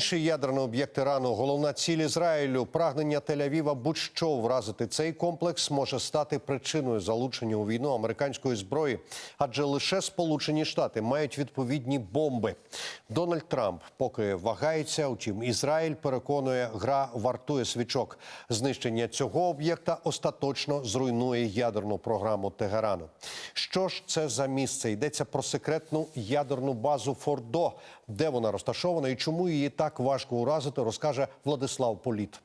інший ядерний об'єкт Ірану, головна ціль Ізраїлю, прагнення Тель-Авіва будь-що вразити цей комплекс може стати причиною залучення у війну американської зброї, адже лише Сполучені Штати мають відповідні бомби. Дональд Трамп поки вагається. Утім, Ізраїль переконує, гра вартує свічок. Знищення цього об'єкта остаточно зруйнує ядерну програму Тегерану. Що ж це за місце? Йдеться про секретну ядерну базу Фордо. Де вона розташована і чому її так важко уразити, розкаже Владислав Політ.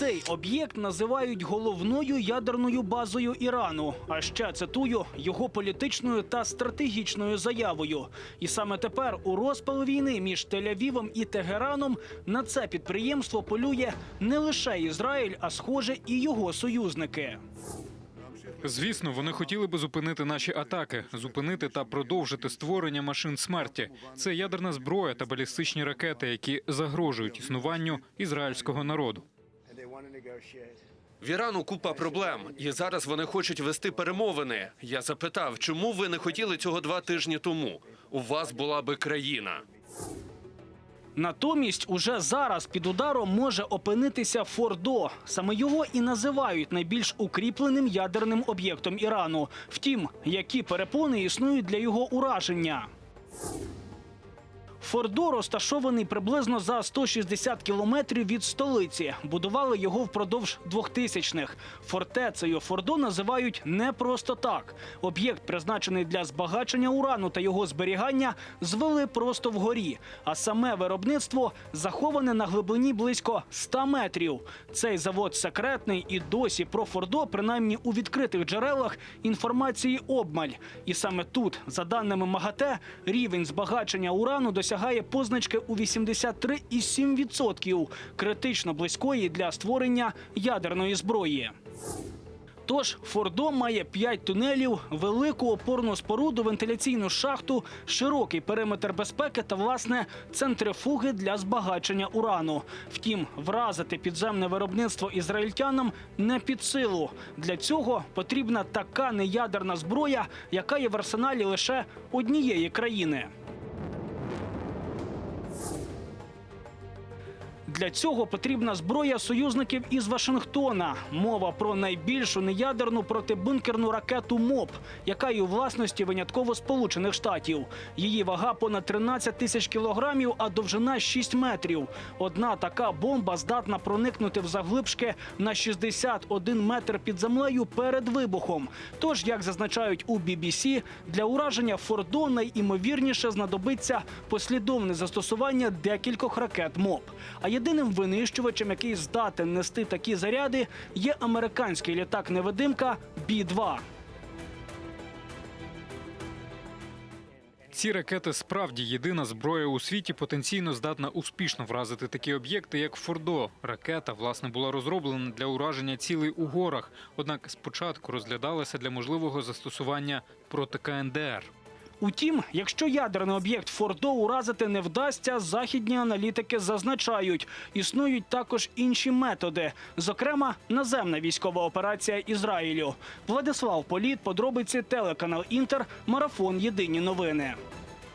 Цей об'єкт називають головною ядерною базою Ірану. А ще цитую його політичною та стратегічною заявою. І саме тепер, у розпал війни між Тель-Авівом і Тегераном, на це підприємство полює не лише Ізраїль, а схоже, і його союзники. Звісно, вони хотіли би зупинити наші атаки, зупинити та продовжити створення машин смерті. Це ядерна зброя та балістичні ракети, які загрожують існуванню ізраїльського народу. В Ірану купа проблем, і зараз вони хочуть вести перемовини. Я запитав, чому ви не хотіли цього два тижні тому? У вас була би країна. Натомість, уже зараз під ударом може опинитися Фордо. Саме його і називають найбільш укріпленим ядерним об'єктом Ірану. Втім, які перепони існують для його ураження. Фордо розташований приблизно за 160 кілометрів від столиці. Будували його впродовж 2000-х. Фортецею Фордо називають не просто так. Об'єкт, призначений для збагачення урану та його зберігання, звели просто вгорі. А саме виробництво заховане на глибині близько 100 метрів. Цей завод секретний і досі про Фордо, принаймні у відкритих джерелах, інформації обмаль. І саме тут, за даними МАГАТЕ, рівень збагачення урану досягає позначки у 83,7%, критично близької для створення ядерної зброї. Тож Фордо має 5 тунелів, велику опорну споруду, вентиляційну шахту, широкий периметр безпеки та власне центрифуги для збагачення урану. Втім, вразити підземне виробництво ізраїльтянам не під силу. Для цього потрібна така неядерна зброя, яка є в арсеналі лише однієї країни. Для цього потрібна зброя союзників із Вашингтона. Мова про найбільшу неядерну протибункерну ракету МОП, яка є у власності винятково Сполучених Штатів. Її вага понад 13 тисяч кілограмів, а довжина 6 метрів. Одна така бомба здатна проникнути в заглибшки на 61 метр під землею перед вибухом. Тож, як зазначають у BBC, для ураження Фордо найімовірніше знадобиться послідовне застосування декількох ракет МОП. А єдиним винищувачем, який здатен нести такі заряди, є американський літак-невидимка Бі-2. Ці ракети справді єдина зброя у світі потенційно здатна успішно вразити такі об'єкти, як Фордо. Ракета власне була розроблена для ураження цілей у горах, однак спочатку розглядалася для можливого застосування проти КНДР. Утім, якщо ядерний об'єкт Фордо уразити не вдасться, західні аналітики зазначають, існують також інші методи, зокрема наземна військова операція Ізраїлю. Владислав Політ, подробиці телеканал Інтер, марафон Єдині новини.